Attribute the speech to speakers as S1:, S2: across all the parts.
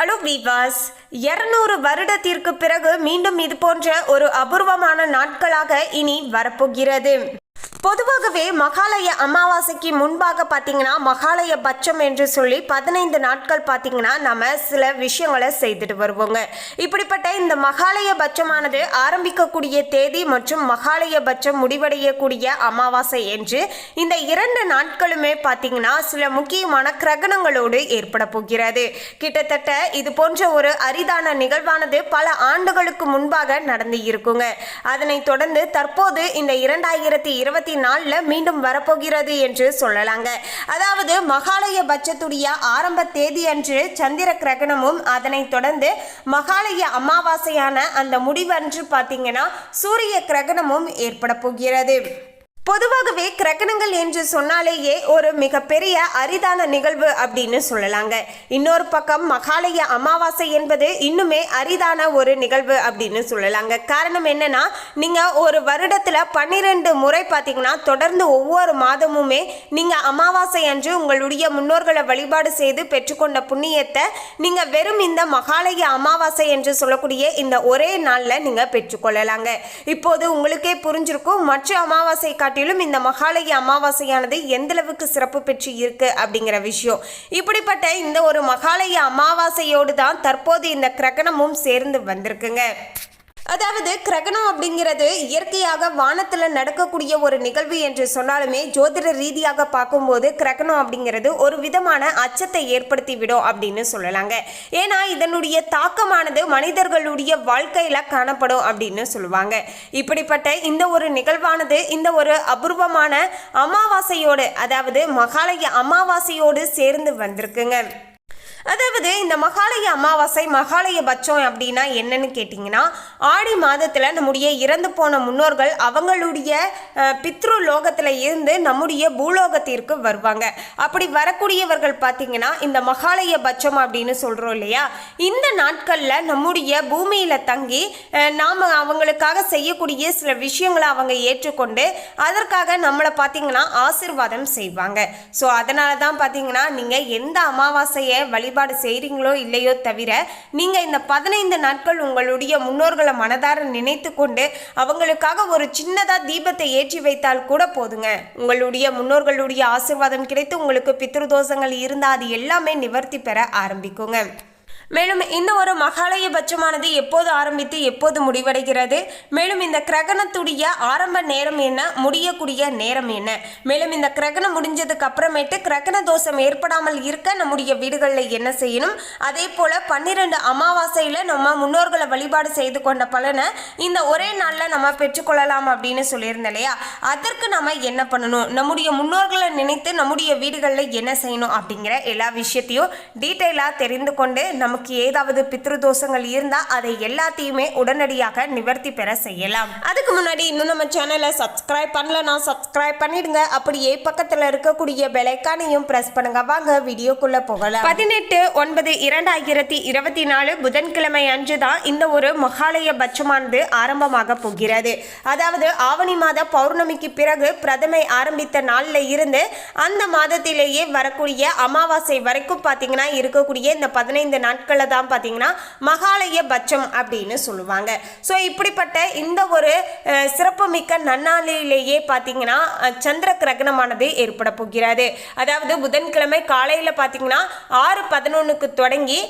S1: Hello வீவாஸ் இருநூறு வருடத்திற்கு பிறகு மீண்டும் இது போன்ற ஒரு அபூர்வமான நாட்களாக இனி வரப்போகிறது. பொதுவாகவே மகாலய அமாவாசைக்கு முன்பாக பார்த்தீங்கன்னா மகாலய பட்சம் என்று சொல்லி பதினைந்து நாட்கள் பார்த்தீங்கன்னா நம்ம சில விஷயங்களை செய்துட்டு வருவோங்க. இப்படிப்பட்ட இந்த மகாலய பட்சமானது ஆரம்பிக்கக்கூடிய தேதி மற்றும் மகாலய பட்சம் முடிவடையக்கூடிய அமாவாசை என்று இந்த இரண்டு நாட்களுமே பார்த்தீங்கன்னா சில முக்கியமான கிரகணங்களோடு ஏற்பட போகிறது. கிட்டத்தட்ட இது போன்ற ஒரு அரிதான நிகழ்வானது பல ஆண்டுகளுக்கு முன்பாக நடந்து இருக்குங்க. அதனைத் தொடர்ந்து தற்போது இந்த இரண்டாயிரத்தி இருபத்தி நாலில் மீண்டும் வரப்போகிறது என்று சொல்லலாங்க. அதாவது மகாலய பட்சத்துடைய ஆரம்ப தேதி அன்று சந்திர கிரகணமும் அதனைத் தொடர்ந்து மகாலய அமாவாசையான அந்த முடிவன்று பார்த்தீங்கன்னா சூரிய கிரகணமும் ஏற்பட போகிறது. பொதுவாகவே கிரகணங்கள் என்று சொன்னாலேயே ஒரு மிகப்பெரிய அரிதான நிகழ்வு அப்படின்னு சொல்லலாங்க. இன்னொரு பக்கம் மகாலய அமாவாசை என்பது இன்னுமே அரிதான ஒரு நிகழ்வு அப்படின்னு சொல்லலாங்க. காரணம் என்னன்னா நீங்க ஒரு வருடத்துல பன்னிரெண்டு முறை பார்த்தீங்கன்னா தொடர்ந்து ஒவ்வொரு மாதமுமே நீங்க அமாவாசை அன்று உங்களுடைய முன்னோர்களை வழிபாடு செய்து பெற்றுக்கொண்ட புண்ணியத்தை நீங்க வெறும் இந்த மகாலய அமாவாசை என்று சொல்லக்கூடிய இந்த ஒரே நாளில் நீங்க பெற்றுக்கொள்ளலாங்க. இப்போது உங்களுக்கே புரிஞ்சிருக்கும் மற்ற அமாவாசை காட்டிலும் இந்த மகாலய அமாவாசையானது எந்தளவுக்கு சிறப்பு பெற்று இருக்கு அப்படிங்கிற விஷயம். இப்படிப்பட்ட இந்த ஒரு மகாலய அமாவாசையோடு தான் தற்போது இந்த கிரகணமும் சேர்ந்து வந்திருக்குங்க. அதாவது கிரகணம் அப்படிங்கிறது இயற்கையாக வானத்தில் நடக்கக்கூடிய ஒரு நிகழ்வு என்று சொன்னாலுமே ஜோதிட ரீதியாக பார்க்கும்போது கிரகணம் அப்படிங்கிறது ஒரு விதமான அச்சத்தை ஏற்படுத்தி விடும் அப்படின்னு சொல்லலாங்க. ஏன்னா இதனுடைய தாக்கமானது மனிதர்களுடைய வாழ்க்கையில் காணப்படும் அப்படின்னு சொல்லுவாங்க. இப்படிப்பட்ட இந்த ஒரு நிகழ்வானது இந்த ஒரு அபூர்வமான அமாவாசையோடு அதாவது மகாலய அமாவாசையோடு சேர்ந்து வந்திருக்குங்க. அதாவது இந்த மகாலய அமாவாசை மகாலய பட்சம் அப்படின்னா என்னன்னு கேட்டிங்கன்னா ஆடி மாதத்தில் நம்முடைய இறந்து போன முன்னோர்கள் அவங்களுடைய பித்ரு லோகத்தில் இருந்து நம்முடைய பூலோகத்திற்கு வருவாங்க. அப்படி வரக்கூடியவர்கள் பார்த்தீங்கன்னா இந்த மகாலய பட்சம் அப்படின்னு சொல்கிறோம் இல்லையா? இந்த நாட்களில் நம்முடைய பூமியில் தங்கி நாம் அவங்களுக்காக செய்யக்கூடிய சில விஷயங்களை அவங்க ஏற்றுக்கொண்டு அதற்காக நம்மளை பார்த்தீங்கன்னா ஆசிர்வாதம் செய்வாங்க. ஸோ அதனால தான் பார்த்தீங்கன்னா நீங்கள் எந்த அமாவாசையை வழி வழிபாடு செய்கிறீங்களோ இல்லையோ தவிர நீங்கள் இந்த பதினைந்து நாட்கள் உங்களுடைய முன்னோர்களை மனதார நினைத்து கொண்டு அவங்களுக்காக ஒரு சின்னதாக தீபத்தை ஏற்றி வைத்தால் கூட போதுங்க. உங்களுடைய முன்னோர்களுடைய ஆசிர்வாதம் கிடைத்து உங்களுக்கு பித்ருதோஷங்கள் இருந்தால் அது எல்லாமே நிவர்த்தி பெற ஆரம்பிக்குங்க. மேலும் இந்த ஒரு மகாலய பட்சமானது எப்போது ஆரம்பித்து எப்போது முடிவடைகிறது? மேலும் இந்த கிரகணத்துடைய ஆரம்ப நேரம் என்ன? முடியக்கூடிய நேரம் என்ன? மேலும் இந்த கிரகணம் முடிஞ்சதுக்கு அப்புறமேட்டு கிரகண தோஷம் ஏற்படாமல் இருக்க நம்முடைய வீடுகளில் என்ன செய்யணும்? அதே போல பன்னிரெண்டு அமாவாசையில் நம்ம முன்னோர்களை வழிபாடு செய்து கொண்ட பலனை இந்த ஒரே நாளில் நம்ம பெற்றுக்கொள்ளலாம் அப்படின்னு சொல்லியிருந்தேன் இல்லையா? அதற்கு நம்ம என்ன பண்ணணும்? நம்முடைய முன்னோர்களை நினைத்து நம்முடைய வீடுகளில் என்ன செய்யணும் அப்படிங்கிற எல்லா விஷயத்தையும் டீட்டெயிலாக தெரிந்து கொண்டு நமக்கு ஏதாவது பித்ருதோஷங்கள் இருந்தால் அதை எல்லாத்தையுமே உடனடியாக நிவர்த்தி பெற செய்யலாம். அதுக்கு முன்னாடி இன்னும் நம்ம சேனலை சப்ஸ்கிரைப் பண்ணலனா சப்ஸ்கிரைப் பண்ணிடுங்க. அப்படியே பக்கத்தில் இருக்கக்கூடிய பெலைக்கானையும் ப்ரெஸ் பண்ணுங்க. வாங்க வீடியோக்குள்ள போகலாம். பதினெட்டு ஒன்பது இரண்டாயிரத்தி இருபத்தி நாலு புதன்கிழமை அன்று தான் இந்த ஒரு மகாலய பட்சமானது ஆரம்பமாக போகிறது. அதாவது ஆவணி மாத பௌர்ணமிக்கு பிறகு பிரதமை ஆரம்பித்த நாளில் இருந்து அந்த மாதத்திலேயே வரக்கூடிய அமாவாசை வரைக்கும் பார்த்தீங்கன்னா இருக்கக்கூடிய இந்த பதினைந்து நாட்களில் தான் பார்த்தீங்கன்னா மகாலய பட்சம் அப்படின்னு சொல்லுவாங்க. ஸோ இப்படிப்பட்ட இந்த ஒரு சிறப்புமிக்க நன்னாளிலேயே பார்த்தீங்கன்னா சந்திர கிரகணமானது ஏற்பட போகிறது. அதாவது புதன்கிழமை காலையில் பார்த்தீங்கன்னா ஆறு பதினொன்றுக்கு தொடங்கி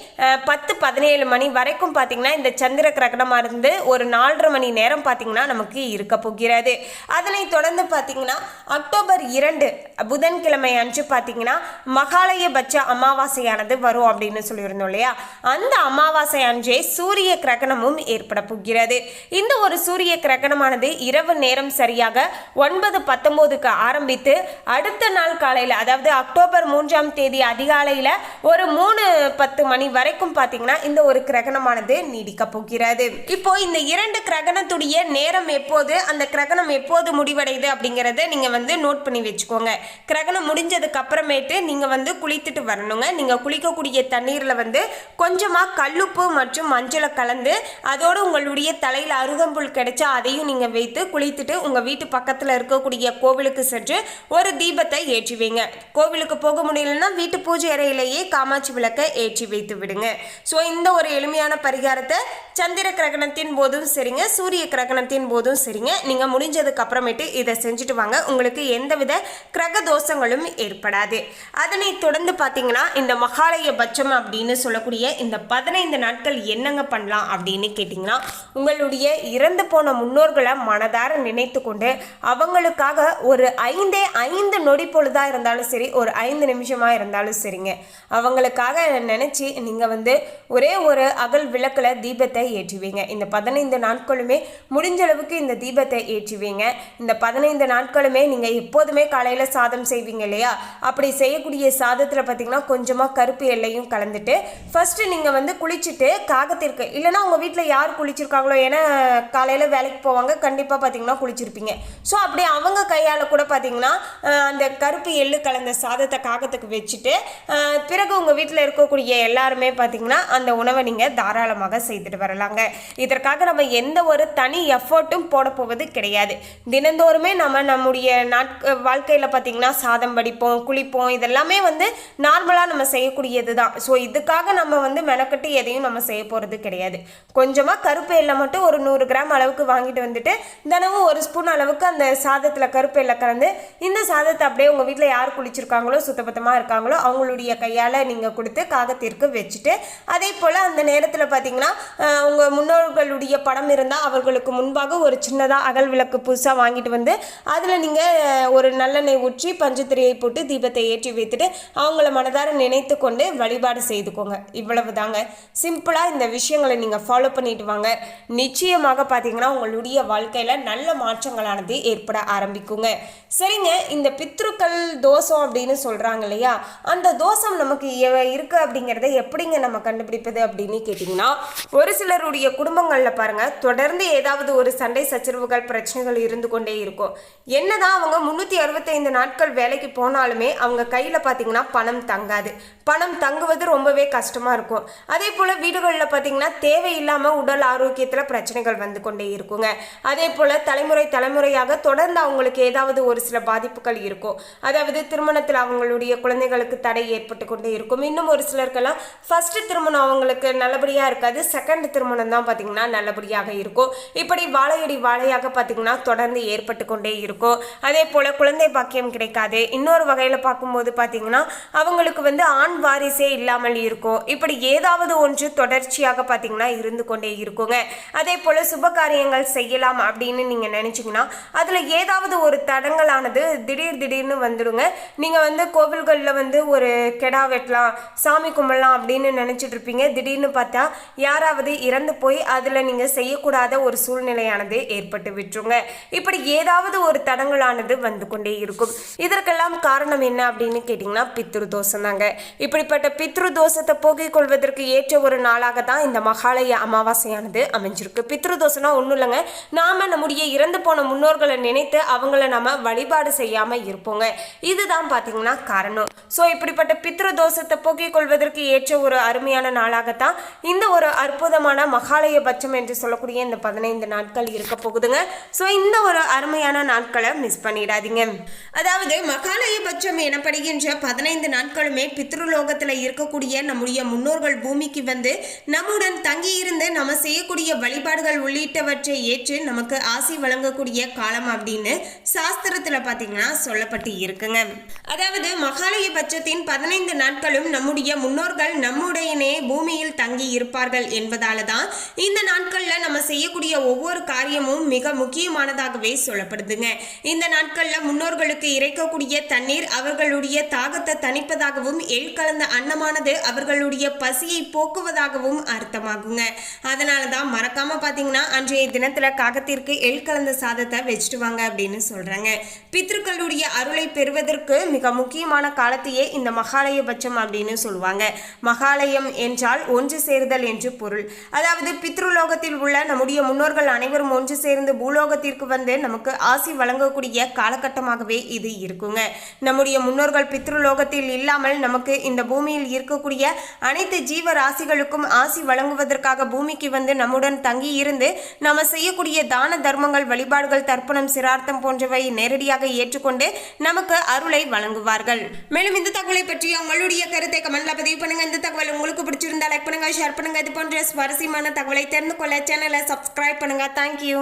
S1: பத்து பதினேழு மணி வரைக்கும் பார்த்தீங்கன்னா இந்த சந்திர கிரகணமாக இருந்து ஒரு நாலரை மணி நேரம் பார்த்தீங்கன்னா நமக்கு இருக்க போகிறது. அதனை தொடர்ந்து பார்த்தீங்கன்னா அக்டோபர் இரண்டு புதன்கிழமை அன்று பார்த்தீங்கன்னா மகாலய பட்ச அமாவாசையானது வரும் அப்படின்னு சொல்லியிருந்தோம் இல்லையா? அந்த அமாவாசை அன்றே சூரிய கிரகணமும் ஏற்பட போகிறது. இந்த ஒரு சூரிய கிரகணமானது இரவு நேரம் சரியாக ஒன்பது பத்தொம்போதுக்கு ஆரம்பித்து அடுத்த நாள் காலையில் அதாவது அக்டோபர் மூன்றாம் தேதி அதிகாலையில் ஒரு மூணு பத்து மணி வரைக்கும் பார்த்தீங்கன்னா இந்த ஒரு கிரகணமானது நீடிக்க போகிறது. இப்போ இந்த இரண்டு கிரகணத்துடைய நேரம் எப்போது அந்த கிரகணம் எப்போது முடிவடையுது அப்படிங்கிறத நீங்கள் வந்து நோட் பண்ணி வச்சுக்கோங்க. கிரகணம் முடிஞ்சதுக்கு அப்புறமேட்டு நீங்கள் வந்து குளித்துட்டு வரணுங்க. நீங்கள் குளிக்கக்கூடிய தண்ணீரில் வந்து கொஞ்சமாக கல்லுப்பு மற்றும் மஞ்சளை கலந்து அதோடு உங்களுடைய தலையில் அருகம்புல் கிடைச்சா அதையும் நீங்கள் வைத்து குளித்துட்டு உங்கள் வீட்டு பக்கத்தில் இருக்கக்கூடிய கோவிலுக்கு சென்று ஒரு தீபத்தை ஏற்றி வைங்க. கோவிலுக்கு போக முடியலன்னா வீட்டு பூஜை அறையிலேயே காமாட்சி விளக்கை ஏற்றி வைத்து விடுங்க. ஸோ இந்த ஒரு எளிமையான பரிகாரத்தை சந்திர கிரகணத்தின் போதும் சரிங்க சூரிய கிரகணத்தின் போதும் சரிங்க. நீங்கள் முடிஞ்சதுக்கு அப்புறமேட்டு இதை செஞ்சுட்டு வாங்க. உங்களுக்கு எந்தவித கிரக தோஷங்களும் ஏற்படாது. அதனை தொடர்ந்து பார்த்தீங்கன்னா இந்த மகாலய பட்சம் அப்படின்னு சொல்லக்கூடிய இந்த பதினைந்து நாட்கள் என்னங்க பண்ணலாம் அப்படின்னு கேட்டிங்கன்னா உங்களுடைய இறந்து போன முன்னோர்களை மனதார நினைத்து கொண்டு அவங்களுக்காக ஒரு ஐந்தே ஐந்து நொடி பொழுதாக இருந்தாலும் சரி ஒரு ஐந்து நிமிஷமாக இருந்தாலும் சரிங்க. அவங்களுக்காக நினச்சி நீங்கள் வந்து ஒரே ஒரு அகல் விளக்கில் தீபத்தை ஏற்றுவீங்க. இந்த பதினைந்து நாட்களுமே முடிஞ்ச அளவுக்கு இந்த தீபத்தை ஏற்றுவீங்க. இந்த பதினைந்து நாட்களுமே நீங்கள் எப்போதுமே காலையில் சாதம் செய்வீங்க இல்லையா? அப்படி செய்யக்கூடிய சாதத்தில் பார்த்தீங்கன்னா கொஞ்சமாக கருப்பு எல்லையும் கலந்துட்டு ஃபஸ்ட் ஃபஸ்ட்டு நீங்கள் வந்து குளிச்சுட்டு காகத்திற்கு இல்லைன்னா உங்கள் வீட்டில் யார் குளிச்சிருக்காங்களோ ஏன்னா காலையில் வேலைக்கு போவாங்க கண்டிப்பாக பார்த்தீங்கன்னா குளிச்சிருப்பீங்க. ஸோ அப்படி அவங்க கையால் கூட பார்த்தீங்கன்னா அந்த கருப்பு எள்ளு கலந்த சாதத்தை காகத்துக்கு வச்சுட்டு பிறகு உங்கள் வீட்டில் இருக்கக்கூடிய எல்லாருமே பார்த்தீங்கன்னா அந்த உணவை நீங்கள் தாராளமாக செய்துட்டு வரலாங்க. இதற்காக நம்ம எந்த ஒரு தனி எஃபர்ட்டும் போட போவது கிடையாது. தினந்தோறுமே நம்ம நம்முடைய நாட்க வாழ்க்கையில் பார்த்தீங்கன்னா சாதம் படிப்போம் குளிப்போம் இதெல்லாமே வந்து நார்மலாக நம்ம செய்யக்கூடியது தான் ஸோ இதுக்காக நம்ம வந்து மெனக்கட்டு எதையும் நம்ம செய்ய போகிறது கிடையாது. கொஞ்சமாக கருப்பு எல்லை மட்டும் ஒரு நூறு கிராம் அளவுக்கு வாங்கிட்டு வந்துட்டு தினமும் ஒரு ஸ்பூன் அளவுக்கு அந்த சாதத்தில் கருப்பு எல்லை கலந்து இந்த சாதத்தை அப்படியே உங்கள் வீட்டில் யார் குளிச்சிருக்காங்களோ சுத்தபத்தமாக இருக்காங்களோ அவங்களுடைய கையால் நீங்கள் கொடுத்து காகத்திற்கு வச்சுட்டு அதே போல் அந்த நேரத்தில் பார்த்தீங்கன்னா உங்கள் முன்னோர்களுடைய படம் இருந்தால் அவர்களுக்கு முன்பாக ஒரு சின்னதாக அகல் விளக்கு புதுசாக வாங்கிட்டு வந்து அதில் நீங்கள் ஒரு நல்லெண்ணெய் ஊற்றி பஞ்சத்திரையை போட்டு தீபத்தை ஏற்றி வைத்துட்டு அவங்கள மனதார நினைத்து கொண்டு வழிபாடு செய்துக்கோங்க. இவ்வளவு தாங்க சிம்பிளாக இந்த விஷயங்களை நீங்கள் ஃபாலோ பண்ணிட்டு வாங்க. நிச்சயமாக பார்த்தீங்கன்னா உங்களுடைய வாழ்க்கையில் நல்ல மாற்றங்களானது ஏற்பட ஆரம்பிக்குங்க. சரிங்க இந்த பித்ருக்கள் தோஷம் அப்படின்னு சொல்கிறாங்க இல்லையா? அந்த தோஷம் நமக்கு இருக்குது இருக்கு அப்படிங்கிறத எப்படிங்க நம்ம கண்டுபிடிப்பது அப்படின்னு கேட்டிங்கன்னா ஒரு சிலருடைய குடும்பங்களில் பாருங்கள் தொடர்ந்து ஏதாவது ஒரு சண்டை சச்சரவுகள் பிரச்சனைகள் இருந்து கொண்டே இருக்கும். என்னதான் அவங்க முந்நூற்றி அறுபத்தைந்து நாட்கள் வேலைக்கு போனாலுமே அவங்க கையில் பார்த்தீங்கன்னா பணம் தங்காது. பணம் தங்குவது ரொம்பவே கஷ்டமாக இருக்கும் அதே போல் வீடுகளில் பார்த்தீங்கன்னா தேவையில்லாமல் உடல் ஆரோக்கியத்தில் பிரச்சனைகள் வந்து கொண்டே இருக்குங்க. அதே போல் தலைமுறை தலைமுறையாக தொடர்ந்து அவங்களுக்கு ஏதாவது ஒரு சில பாதிப்புகள் இருக்கும். அதாவது திருமணத்தில் அவங்களுடைய குழந்தைகளுக்கு தடை ஏற்பட்டு கொண்டே இருக்கும். இன்னும் ஒரு சிலருக்கெல்லாம் ஃபஸ்ட்டு திருமணம் அவங்களுக்கு நல்லபடியாக இருக்காது. செகண்ட் திருமணம் தான் பார்த்தீங்கன்னா நல்லபடியாக இருக்கும். இப்படி வாழையடி வாழையாக பார்த்தீங்கன்னா தொடர்ந்து ஏற்பட்டு கொண்டே இருக்கும். அதே போல் குழந்தை பாக்கியம் கிடைக்காது. இன்னொரு வகையில் பார்க்கும்போது பார்த்தீங்கன்னா அவங்களுக்கு வந்து ஆண் வாரிசே இல்லாமல் இருக்கும். இப்படி ஏதாவது ஒன்று தொடர்ச்சியாக பார்த்தீங்கன்னா இருந்து கொண்டே இருக்குங்க. அதே போல் சுப காரியங்கள் செய்யலாம் அப்படின்னு நீங்கள் நினச்சிங்கன்னா அதில் ஏதாவது ஒரு தடங்களானது திடீர் திடீர்னு வந்துடுங்க. நீங்கள் வந்து கோவில்களில் வந்து ஒரு கெடா வெட்டலாம் சாமி கும்பிடலாம் அப்படின்னு நினச்சிட்டு இருப்பீங்க. திடீர்னு பார்த்தா யாராவது இறந்து போய் அதில் நீங்கள் செய்யக்கூடாத ஒரு சூழ்நிலையானது ஏற்பட்டு விட்டுருங்க. இப்படி ஏதாவது ஒரு தடங்களானது வந்து கொண்டே இருக்கும். இதற்கெல்லாம் காரணம் என்ன அப்படின்னு கேட்டிங்கன்னா பித்ரு தோஷம் தாங்க. இப்படிப்பட்ட பித்ரு தோஷத்தை போக்கிக் கொள்வதற்கு ஏற்ற ஒரு நாளாக தான் இந்த மகாலய அமாவாசையானது அமைஞ்சிருக்கு. பித்ருதோஷனா ஒன்றும் இல்லைங்க. நாம நம்முடைய இறந்து போன முன்னோர்களை நினைத்து அவங்கள நம்ம வழிபாடு செய்யாம இருப்போங்க. இதுதான் பார்த்தீங்கன்னா காரணம். ஸோ இப்படிப்பட்ட பித்ருதோஷத்தை போக்கிக் கொள்வதற்கு ஏற்ற ஒரு அருமையான நாளாகத்தான் இந்த ஒரு அற்புதமான மகாலய பட்சம் என்று சொல்லக்கூடிய இந்த பதினைந்து நாட்கள் இருக்க போகுதுங்க. ஸோ இந்த ஒரு அருமையான நாட்களை மிஸ் பண்ணிடாதீங்க. அதாவது மகாலய பட்சம் எனப்படுகின்ற பதினைந்து நாட்களுமே பித்ருலோகத்தில் இருக்கக்கூடிய நம்முடைய முன்னோர்கள் பூமிக்கு வந்து நம்முடன் தங்கியிருந்து நம்ம செய்யக்கூடிய வழிபாடுகள் உள்ளிட்டவற்றை ஏற்று நமக்கு ஆசி வழங்கக்கூடிய காலம் அப்படின்னு சாஸ்திரத்தில் பார்த்தீங்கன்னா சொல்லப்பட்டு இருக்குங்க. அதாவது மகாலய பட்சத்தின் பதினைந்து நாட்களும் நம்முடைய முன்னோர்கள் நம்முடையனே பூமியில் தங்கி இருப்பார்கள் என்பதால தான் இந்த நாட்களில் நம்ம செய்யக்கூடிய ஒவ்வொரு காரியமும் மிக முக்கியமானதாகவே சொல்லப்படுதுங்க. இந்த நாட்களில் முன்னோர்களுக்கு இறைக்கக்கூடிய தண்ணீர் அவர்களுடைய தாகத்தை தணிப்பதாகவும் எள் கலந்த அன்னமானது அவர்களுடைய பசியை போக்குவதாகவும் அர்த்தமாகுங்க. அதனால தான் மறக்காமல் பார்த்தீங்கன்னா அன்றைய தினத்தில் காகத்திற்கு எள் கலந்த சாதத்தை வச்சுட்டு வாங்க அப்படின்னு சொல்கிறாங்க பித்ருக்களுடைய அருளை பெறுவதற்கு மிக முக்கியமான காலத்தையே இந்த மகாலய பட்சம் அப்படின்னு சொல்லுவாங்க. மகாலயம் என்றால் ஒன்று சேர்தல் என்று பொருள். அதாவது பித்ருலோகத்தில் உள்ள நம்முடைய முன்னோர்கள் அனைவரும் ஒன்று சேர்ந்து பூலோகத்திற்கு வந்து நமக்கு ஆசி வழங்கக்கூடிய காலகட்டமாகவே இது இருக்குங்க. நம்முடைய முன்னோர்கள் பித்ருலோகத்தில் இல்லாமல் நமக்கு இந்த பூமியில் இருக்கக்கூடிய அனை அனைத்து ஜீவ ராசிகளுக்கும் ஆசி வழங்குவதற்காக பூமிக்கு வந்து நம்முடன் தங்கி இருந்து நம்ம செய்யக்கூடிய தான தர்மங்கள் வழிபாடுகள் தர்ப்பணம் சிரார்த்தம் போன்றவை நேரடியாக ஏற்றுக்கொண்டு நமக்கு அருளை வழங்குவார்கள். மேலும் இந்த தகவலை பற்றி உங்களுடைய கருத்தை கமெண்ட்ல பதிவு பண்ணுங்க. இந்த தகவல் உங்களுக்கு பிடிச்சிருந்தா லைக் பண்ணுங்க ஷேர் பண்ணுங்க. இது போன்ற சுவாரஸ்யமான தகவலை தெரிந்து கொள்ள சேனலை சப்ஸ்கிரைப் பண்ணுங்க. தேங்க்யூ